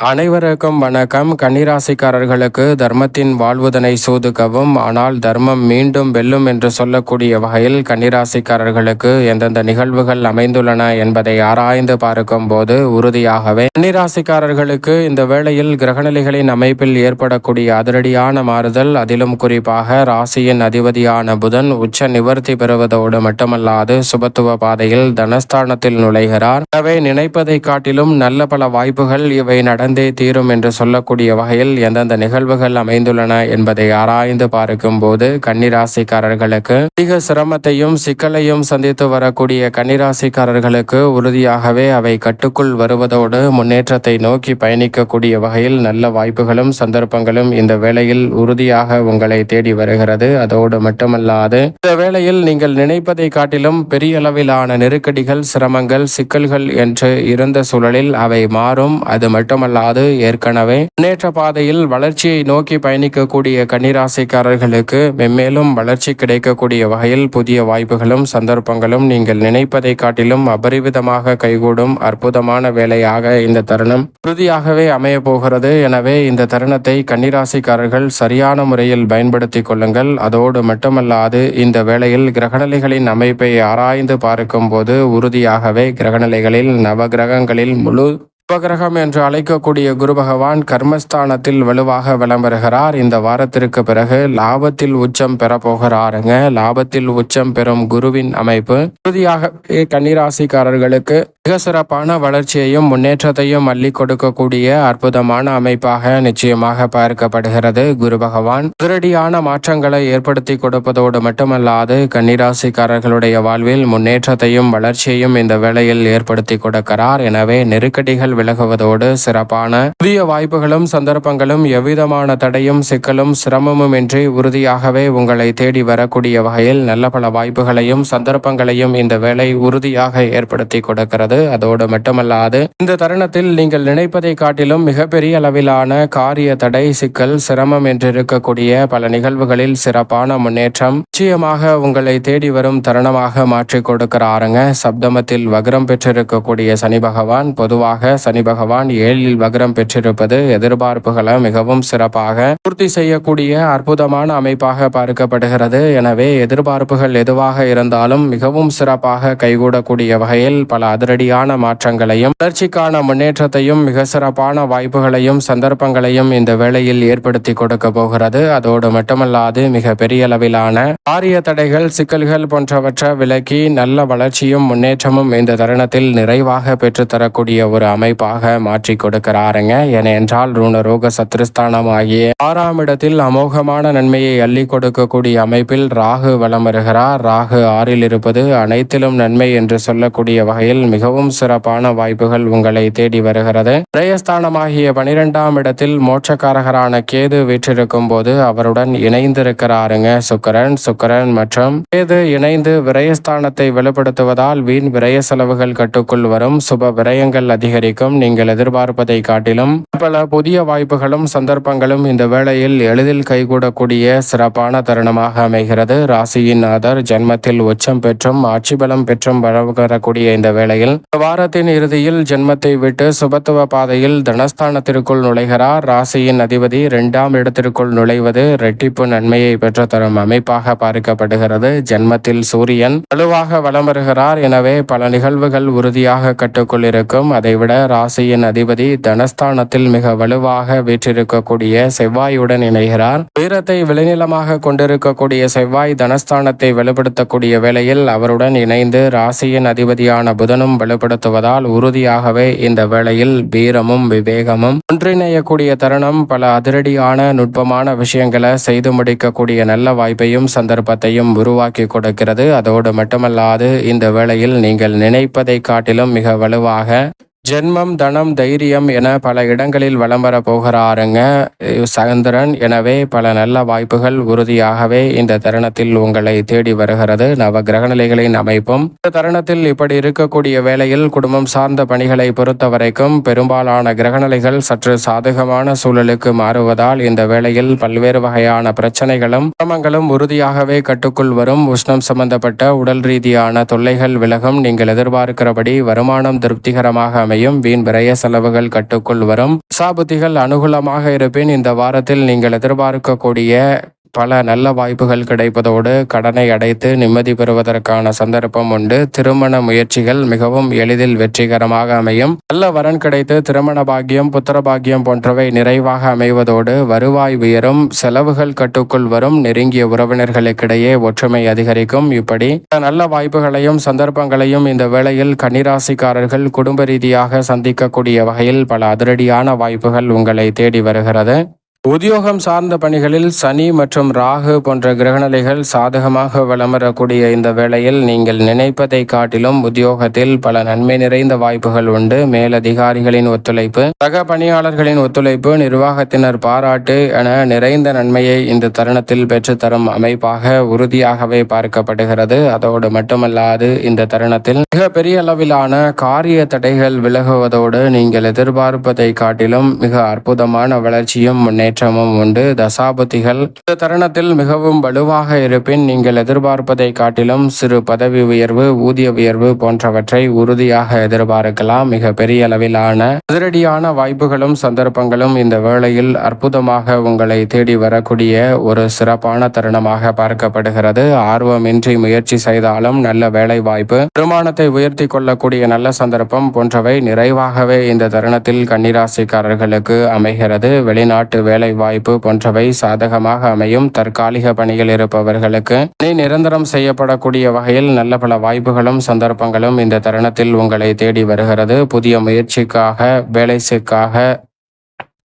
அனைவருக்கும் வணக்கம். கன்னிராசிக்காரர்களுக்கு தர்மத்தின் வாழ்வுதனை சூதுக்கவும் ஆனால் தர்மம் மீண்டும் வெல்லும் என்று சொல்லக்கூடிய வகையில் கன்னிராசிக்காரர்களுக்கு எந்தெந்த நிகழ்வுகள் அமைந்துள்ளன என்பதை ஆராய்ந்து பார்க்கும் போது உறுதியாகவே கன்னிராசிக்காரர்களுக்கு இந்த வேளையில் கிரகநிலைகளின் அமைப்பில் ஏற்படக்கூடிய அதிரடியான மாறுதல் அதிலும் குறிப்பாக ராசியின் அதிபதியான புதன் உச்ச நிவர்த்தி பெறுவதோடு மட்டுமல்லாது சுபத்துவ பாதையில் தனஸ்தானத்தில் நுழைகிறார். எனவே நினைப்பதை காட்டிலும் நல்ல பல வாய்ப்புகள் இவை நட நடந்தே தீரும் என்று சொல்லக்கூடிய வகையில் எந்தெந்த நிகழ்வுகள் அமைந்துள்ளன என்பதை ஆராய்ந்து பார்க்கும் போது கன்னிராசிக்காரர்களுக்கு அதிக சிரமத்தையும் சிக்கலையும் சந்தித்து வரக்கூடிய கன்னிராசிக்காரர்களுக்கு உறுதியாகவே அவை கட்டுக்குள் வருவதோடு முன்னேற்றத்தை நோக்கி பயணிக்கக்கூடிய வகையில் நல்ல வாய்ப்புகளும் சந்தர்ப்பங்களும் இந்த வேளையில் உறுதியாக உங்களை தேடி வருகிறது. அதோடு மட்டுமல்லாது இந்த வேளையில் நீங்கள் நினைப்பதை காட்டிலும் பெரிய அளவிலான நெருக்கடிகள் சிரமங்கள் சிக்கல்கள் என்று இருந்த சூழலில் அவை மாறும். அது மட்டுமல்ல அல்லாது ஏற்கனவே முன்னேற்ற பாதையில் வளர்ச்சியை நோக்கி பயணிக்கக்கூடிய கன்னிராசிக்காரர்களுக்கு மென்மேலும் வளர்ச்சி கிடைக்கக்கூடிய வகையில் புதிய வாய்ப்புகளும் சந்தர்ப்பங்களும் நீங்கள் நினைப்பதை காட்டிலும் அபரிவிதமாக கைகூடும் அற்புதமான வேலையாக இந்த தருணம் உறுதியாகவே அமைய போகிறது. எனவே இந்த தருணத்தை கன்னிராசிக்காரர்கள் சரியான முறையில் பயன்படுத்திக் கொள்ளுங்கள். அதோடு மட்டுமல்லாது இந்த வேளையில் கிரகநிலைகளின் அமைப்பை ஆராய்ந்து பார்க்கும் போது உறுதியாகவே கிரகநிலைகளில் நவகிரகங்களில் முழு உபகிரகம் என்று அழைக்கக்கூடிய குரு பகவான் கர்மஸ்தானத்தில் வலுவாக விளம்பருகிறார் இந்த வாரத்திற்கு பிறகு லாபத்தில் உச்சம் பெற போகிறாருங்க. லாபத்தில் உச்சம் பெறும் குருவின் அமைப்பு. உறுதியாக கன்னிராசிக்காரர்களுக்கு மிக சிறப்பான வளர்ச்சியையும் முன்னேற்றத்தையும் அள்ளி கொடுக்கக்கூடிய அற்புதமான அமைப்பாக நிச்சயமாக பார்க்கப்படுகிறது. குரு பகவான் அதிரடியான மாற்றங்களை ஏற்படுத்தி கொடுப்பதோடு மட்டுமல்லாது கன்னிராசிக்காரர்களுடைய வாழ்வில் முன்னேற்றத்தையும் வளர்ச்சியையும் இந்த வேளையில் ஏற்படுத்தி கொடுக்கிறார். எனவே நெருக்கடிகள் விலகுவதோடு சிறப்பான புதிய வாய்ப்புகளும் சந்தர்ப்பங்களும் எவ்விதமான தடையும் சிக்கலும் சிரமமும் இன்றி உறுதியாகவே உங்களை தேடி வரக்கூடிய வகையில் நல்ல பல வாய்ப்புகளையும் சந்தர்ப்பங்களையும் இந்த வேலை உறுதியாக ஏற்படுத்தி கொடுக்கிறது. அதோடு மட்டுமல்லாது இந்த தருணத்தில் நீங்கள் நினைப்பதை காட்டிலும் மிகப்பெரிய அளவிலான காரிய தடை சிக்கல் சிரமம் என்றிருக்கக்கூடிய பல நிகழ்வுகளில் சிறப்பான முன்னேற்றம் நிச்சயமாக உங்களை தேடி வரும் தருணமாக மாற்றி கொடுக்கிறாருங்க. சப்தமத்தில் வக்ரம் பெற்றிருக்கக்கூடிய சனி பகவான் பொதுவாக சனி பகவான் ஏழில் வக்ரம் பெற்றிருப்பது எதிர்பார்ப்புகளை மிகவும் சிறப்பாக பூர்த்தி செய்யக்கூடிய அற்புதமான அமைப்பாக பார்க்கப்படுகிறது. எனவே எதிர்பார்ப்புகள் எதுவாக இருந்தாலும் மிகவும் சிறப்பாக கைகூடக்கூடிய வகையில் பல அதிரடி அதிரடியான மாற்றங்களையும் வளர்ச்சிக்கான முன்னேற்றத்தையும் மிக சிறப்பான வாய்ப்புகளையும் சந்தர்ப்பங்களையும் இந்த வேளையில் ஏற்படுத்தி கொடுக்க போகிறது. அதோடு மட்டுமல்லாது மிக பெரிய அளவிலான ஆரிய தடைகள் சிக்கல்கள் போன்றவற்றை விலக்கி நல்ல வளர்ச்சியும் முன்னேற்றமும் இந்த தருணத்தில் நிறைவாக பெற்றுத்தரக்கூடிய ஒரு அமைப்பாக மாற்றி கொடுக்கிறாருங்க. ஏனென்றால் ருணரோக சத்ருஸ்தானம் ஆகிய ஆறாம் இடத்தில் அமோகமான நன்மையை அள்ளி கொடுக்கக்கூடிய அமைப்பில் ராகு வலம் வருகிறார். ராகு ஆறில் இருப்பது அனைத்திலும் நன்மை என்று சொல்லக்கூடிய வகையில் மிக மிகவும் சிறப்பான வாய்ப்புகள் உங்களை தேடி வருகிறது. பிரயஸ்தானமாகிய பனிரெண்டாம் இடத்தில் மோட்சக்காரகரான கேது வீற்றிருக்கும் போது அவருடன் இணைந்திருக்கிறாருங்க சுக்கரன் சுக்கரன் மற்றும் கேது இணைந்து விரயஸ்தானத்தை வெளிப்படுத்துவதால் வீண் விரய செலவுகள் கட்டுக்குள் வரும். சுப விரயங்கள் அதிகரிக்கும். நீங்கள் எதிர்பார்ப்பதை காட்டிலும் பல புதிய வாய்ப்புகளும் சந்தர்ப்பங்களும் இந்த வேளையில் எளிதில் கைகூடக்கூடிய சிறப்பான தருணமாக அமைகிறது. ராசியின் ஆதர் ஜென்மத்தில் உச்சம் பெற்றும் ஆட்சி பலம் பெற்றும் வரக்கூடிய இந்த வேளையில் வாரத்தின் இறுதியில் ஜென்மத்தை விட்டு சுபத்துவ பாதையில் தனஸ்தானத்திற்குள் நுழைகிறார். ராசியின் அதிபதி இரண்டாம் இடத்திற்குள் நுழைவது ரெட்டிப்பு நன்மையை பெற்றுத்தரும் தரும் அமைப்பாக பார்க்கப்படுகிறது. ஜென்மத்தில் சூரியன் வலுவாக வலம் வருகிறார். எனவே பல நிகழ்வுகள் உறுதியாக கட்டுக்குள் இருக்கும். அதைவிட ராசியின் அதிபதி தனஸ்தானத்தில் மிக வலுவாக வீற்றிருக்கக்கூடிய செவ்வாயுடன் இணைகிறார். உயரத்தை விளைநிலமாக கொண்டிருக்கக்கூடிய செவ்வாய் தனஸ்தானத்தை வலுப்படுத்தக்கூடிய வேளையில் அவருடன் இணைந்து ராசியின் அதிபதியான புதனும் வலுப்படுத்துவதால் உறுதியாகவே இந்த வேளையில் வீரமும் விவேகமும் ஒன்றிணையக்கூடிய தருணம் பல அதிரடியான நுட்பமான விஷயங்களை செய்து முடிக்கக்கூடிய நல்ல வாய்ப்பையும் சந்தர்ப்பத்தையும் உருவாக்கி கொடுக்கிறது. அதோடு மட்டுமல்லாது இந்த வேளையில் நீங்கள் நினைப்பதை காட்டிலும் மிக வலுவாக ஜென்மம் தனம் தைரியம் என பல இடங்களில் வலம் வர போகிறாருங்க. சந்திரன் எனவே பல நல்ல வாய்ப்புகள் உறுதியாகவே இந்த தருணத்தில் உங்களை தேடி வருகிறது. நவ கிரகநிலைகளின் அமைப்பும். இந்த தருணத்தில் இப்படி இருக்கக்கூடிய வேளையில் குடும்பம் சார்ந்த பணிகளை பொறுத்த வரைக்கும் பெரும்பாலான கிரகநிலைகள் சற்று சாதகமான சூழலுக்கு மாறுவதால் இந்த வேளையில் பல்வேறு வகையான பிரச்சனைகளும் சிரமங்களும் உறுதியாகவே கட்டுக்குள் வரும். உஷ்ணம் சம்பந்தப்பட்ட உடல் ரீதியான தொல்லைகள் விலகும். நீங்கள் எதிர்பார்க்கிறபடி வருமானம் திருப்திகரமாக அமையும் அமையும் வீண் விரைய செலவுகள் கட்டுக்குள் வரும். சாபுத்திகள் அனுகூலமாக இருப்பின் இந்த வாரத்தில் நீங்கள் எதிர்பார்க்கக்கூடிய பல நல்ல வாய்ப்புகள் கிடைப்பதோடு கடனை அடைத்து நிம்மதி பெறுவதற்கான சந்தர்ப்பம் உண்டு. திருமண முயற்சிகள் மிகவும் எளிதில் வெற்றிகரமாக அமையும். நல்ல வரன் கிடைத்து திருமண பாக்கியம் புத்திர பாக்கியம் போன்றவை நிறைவாக அமைவதோடு வருவாய் உயரும். செலவுகள் கட்டுக்குள் வரும். நெருங்கிய உறவினர்களுக்கிடையே ஒற்றுமை அதிகரிக்கும். இப்படி நல்ல வாய்ப்புகளையும் சந்தர்ப்பங்களையும் இந்த வேளையில் கன்னிராசிக்காரர்கள் குடும்ப ரீதியாக சந்திக்கக்கூடிய வகையில் பல அதிரடியான வாய்ப்புகள் உங்களை தேடி வருகிறது. உத்தியோகம் சார்ந்த பணிகளில் சனி மற்றும் ராகு போன்ற கிரகநிலைகள் சாதகமாக வலம் வரக்கூடிய இந்த வேளையில் நீங்கள் நினைப்பதை காட்டிலும் உத்தியோகத்தில் பல நன்மை நிறைந்த வாய்ப்புகள் உண்டு. மேலதிகாரிகளின் ஒத்துழைப்பு சக பணியாளர்களின் ஒத்துழைப்பு நிர்வாகத்தினர் பாராட்டு என நிறைந்த நன்மையை இந்த தருணத்தில் பெற்றுத்தரும் அமைப்பாக உறுதியாகவே பார்க்கப்படுகிறது. அதோடு மட்டுமல்லாது இந்த தருணத்தில் மிக பெரிய அளவிலான காரிய தடைகள் விலகுவதோடு நீங்கள் எதிர்பார்ப்பதை காட்டிலும் மிக அற்புதமான வளர்ச்சியும் ஏற்றமும் உண்டு. தசாபதிகள் இந்த தருணத்தில் மிகவும் வலுவாக இருப்பின் நீங்கள் எதிர்பார்ப்பதை காட்டிலும் சிறு பதவி உயர்வு ஊதிய உயர்வு போன்றவற்றை உறுதியாக எதிர்பார்க்கலாம். மிக பெரிய அளவிலான அதிரடியான வாய்ப்புகளும் சந்தர்ப்பங்களும் இந்த வேளையில் அற்புதமாக உங்களை தேடி வரக்கூடிய ஒரு சிறப்பான தருணமாக பார்க்கப்படுகிறது. ஆர்வமின்றி முயற்சி செய்தாலும் நல்ல வேலை வாய்ப்பு வருமானத்தை உயர்த்தி கொள்ளக்கூடிய நல்ல சந்தர்ப்பம் போன்றவை நிறைவாகவே இந்த தருணத்தில் கன்னிராசிக்காரர்களுக்கு அமைகிறது. வெளிநாட்டு வேலை வாய்ப்பு போன்றவை சாதகமாக அமையும். தற்காலிக பணியில் இருப்பவர்களுக்கு பணி நிரந்தரம் செய்யப்படக்கூடிய வகையில் நல்ல பல வாய்ப்புகளும் சந்தர்ப்பங்களும் இந்த தருணத்தில் உங்களை தேடி வருகிறது. புதிய முயற்சிக்காக வேலைக்காக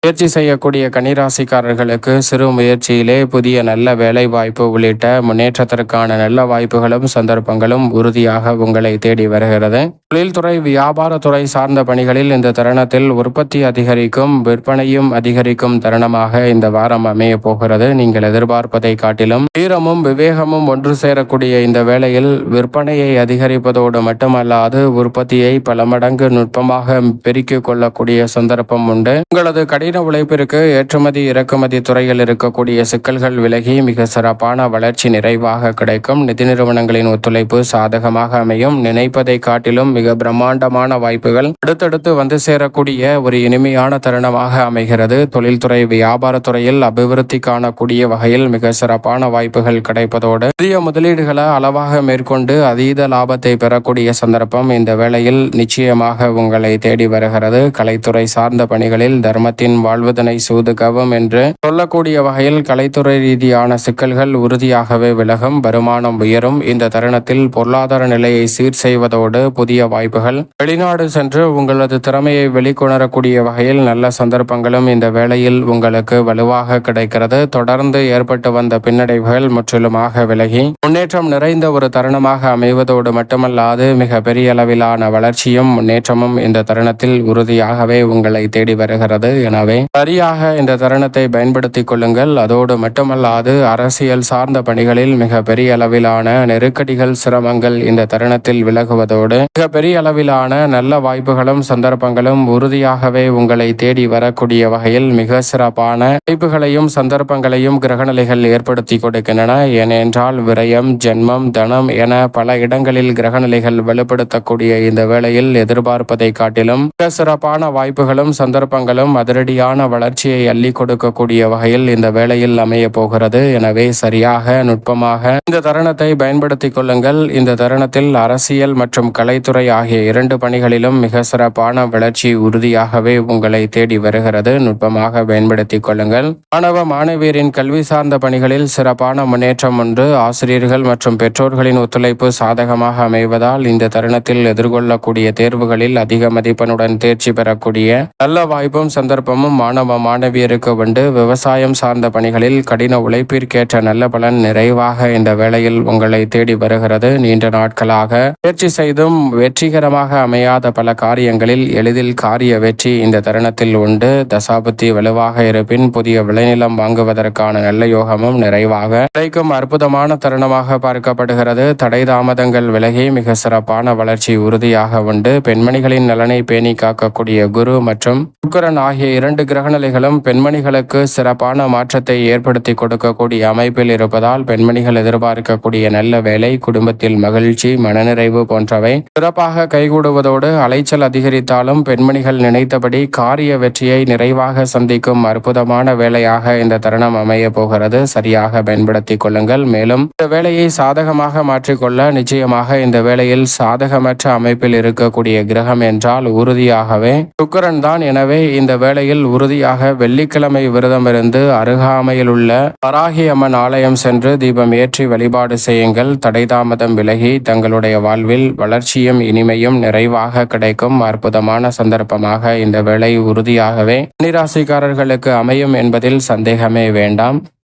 முயற்சி செய்யக்கூடிய கன்னிராசிக்காரர்களுக்கு சிறு முயற்சியிலே புதிய நல்ல வேலை வாய்ப்பு உள்ளிட்ட முன்னேற்றத்திற்கான நல்ல வாய்ப்புகளும் சந்தர்ப்பங்களும் உறுதியாக உங்களை தேடி வருகிறது. தொழில்துறை வியாபாரத்துறை சார்ந்த பணிகளில் இந்த தருணத்தில் உற்பத்தி அதிகரிக்கும் விற்பனையும் அதிகரிக்கும் தருணமாக இந்த வாரம் அமைய போகிறது. நீங்கள் எதிர்பார்ப்பதை காட்டிலும் வீரமும் விவேகமும் ஒன்று சேரக்கூடிய இந்த வேளையில் விற்பனையை அதிகரிப்பதோடு மட்டுமல்லாது உற்பத்தியை பல மடங்கு நுட்பமாக பெருக்கிக் கொள்ளக்கூடிய சந்தர்ப்பம் உண்டு. உங்களது கடை கடின உழைப்பிற்கு ஏற்றுமதி இறக்குமதி துறையில் இருக்கக்கூடிய சிக்கல்கள் விலகி மிக சிறப்பான வளர்ச்சி நிறைவாக கிடைக்கும். நிதி நிறுவனங்களின் ஒத்துழைப்பு சாதகமாக அமையும். நினைப்பதை காட்டிலும் மிக பிரம்மாண்டமான வாய்ப்புகள் அடுத்தடுத்து வந்து சேரக்கூடிய ஒரு இனிமையான தருணமாக அமைகிறது. தொழில்துறை வியாபாரத்துறையில் அபிவிருத்தி காணக்கூடிய வகையில் மிக சிறப்பான வாய்ப்புகள் கிடைப்பதோடு புதிய முதலீடுகளை அளவாக மேற்கொண்டு அதீத லாபத்தை பெறக்கூடிய சந்தர்ப்பம் இந்த வேளையில் நிச்சயமாக உங்களை தேடி வருகிறது. கலைத்துறை சார்ந்த பணிகளில் தர்மத்தின் வாழ்வதனை சூது கவம் என்று சொல்லக்கூடிய வகையில் கலைத்துறை ரீதியான சிக்கல்கள் உறுதியாகவே விலகும் வருமானம் உயரும். இந்த தருணத்தில் பொருளாதார நிலையை சீர் செய்வதோடு புதிய வாய்ப்புகள். வெளிநாடு சென்று உங்களது திறமையை வெளிக்கொணரக்கூடிய வகையில் நல்ல சந்தர்ப்பங்களும் இந்த வேளையில் உங்களுக்கு வலுவாக கிடைக்கிறது. தொடர்ந்து ஏற்பட்டு வந்த பின்னடைவுகள் முற்றிலுமாக விலகி முன்னேற்றம் நிறைந்த ஒரு தருணமாக அமைவதோடு மட்டுமல்லாது மிக பெரிய அளவிலான வளர்ச்சியும் முன்னேற்றமும் இந்த தருணத்தில் உறுதியாகவே உங்களை தேடி வருகிறது. எனவே சரியாக இந்த தருணத்தை பயன்படுத்திக் கொள்ளுங்கள். அதோடு மட்டுமல்லாது அரசியல் சார்ந்த பணிகளில் மிக பெரிய அளவிலான நெருக்கடிகள் சிரமங்கள் இந்த தருணத்தில் விலகுவதோடு மிக பெரிய அளவிலான நல்ல வாய்ப்புகளும் சந்தர்ப்பங்களும் உறுதியாகவே உங்களை தேடி வரக்கூடிய வகையில் மிக சிறப்பான வாய்ப்புகளையும் சந்தர்ப்பங்களையும் கிரகநிலைகள் ஏற்படுத்தி கொடுக்கின்றன. ஏனென்றால் விரயம் ஜென்மம் தனம் என பல இடங்களில் கிரகநிலைகள் வலுப்படுத்தக்கூடிய இந்த வேளையில் எதிர்பார்ப்பதை காட்டிலும் மிக சிறப்பான வாய்ப்புகளும் சந்தர்ப்பங்களும் அதிரடி படிப்படியான வளர்ச்சியை அள்ளி கொடுக்கக்கூடிய வகையில் இந்த வேலையில் அமைய போகிறது. எனவே சரியாக நுட்பமாக இந்த தருணத்தை பயன்படுத்திக் கொள்ளுங்கள். இந்த தருணத்தில் அரசியல் மற்றும் கலைத்துறை ஆகிய இரண்டு பணிகளிலும் மிக சிறப்பான வளர்ச்சி உறுதியாகவே உங்களை தேடி வருகிறது. நுட்பமாக பயன்படுத்திக் கொள்ளுங்கள். மாணவ மாணவியரின் கல்வி சார்ந்த பணிகளில் சிறப்பான முன்னேற்றம் ஒன்று ஆசிரியர்கள் மற்றும் பெற்றோர்களின் ஒத்துழைப்பு சாதகமாக அமைவதால் இந்த தருணத்தில் எதிர்கொள்ளக்கூடிய தேர்வுகளில் அதிக மதிப்பெண்ணுடன் தேர்ச்சி பெறக்கூடிய நல்ல வாய்ப்பும் சந்தர்ப்பமும் மாணவ மாணவியருக்கு உண்டு விவசாயம் சார்ந்த பணிகளில் கடின உழைப்பிற்கேற்ற நல்ல பலன் நிறைவாக இந்த வேளையில் உங்களை தேடி வருகிறது. நீண்ட நாட்களாக முயற்சி செய்தும் வெற்றிகரமாக அமையாத பல காரியங்களில் எளிதில் காரிய வெற்றி இந்த தருணத்தில் உண்டு. தசாபுத்தி வலுவாக இருப்பின் புதிய விளைநிலம் வாங்குவதற்கான நல்ல யோகமும் நிறைவாக கிடைக்கும். அற்புதமான தருணமாக பார்க்கப்படுகிறது. தடை தாமதங்கள் விலகி மிக சிறப்பான வளர்ச்சி உறுதியாக உண்டு. பெண்மணிகளின் நலனை பேணி காக்கக்கூடிய குரு மற்றும் சுக்கரன் ஆகிய இரண்டு இரண்டு கிரகநிலைகளும் பெண்மணிகளுக்கு சிறப்பான மாற்றத்தை ஏற்படுத்தி கொடுக்கக்கூடிய அமைப்பில் இருப்பதால் பெண்மணிகள் எதிர்பார்க்கக்கூடிய நல்ல வேலை குடும்பத்தில் மகிழ்ச்சி மனநிறைவு போன்றவை சிறப்பாக கைகூடுவதோடு அலைச்சல் அதிகரித்தாலும் பெண்மணிகள் நினைத்தபடி காரிய வெற்றியை நிறைவாக சந்திக்கும் அற்புதமான வேலையாக இந்த தருணம் அமைய போகிறது. சரியாக பயன்படுத்திக் கொள்ளுங்கள். மேலும் இந்த வேலையை சாதகமாக மாற்றிக்கொள்ள நிச்சயமாக இந்த வேளையில் சாதகமற்ற அமைப்பில் இருக்கக்கூடிய கிரகம் என்றால் உறுதியாகவே சுக்கரன் தான். எனவே இந்த வேளையில் உறுதியாக வெள்ளிக்கிழமை விரதம் இருந்து அருகாமையில் உள்ள வராகி அம்மன் ஆலயம் சென்று தீபம் ஏற்றி வழிபாடு செய்யுங்கள். தடைதாமதம் விலகி தங்களுடைய வாழ்வில் வளர்ச்சியும் இனிமையும் நிறைவாக கிடைக்கும். அற்புதமான சந்தர்ப்பமாக இந்த வேலை உறுதியாகவே. நிராசிக்காரர்களுக்கு அமையும் என்பதில் சந்தேகமே வேண்டாம்.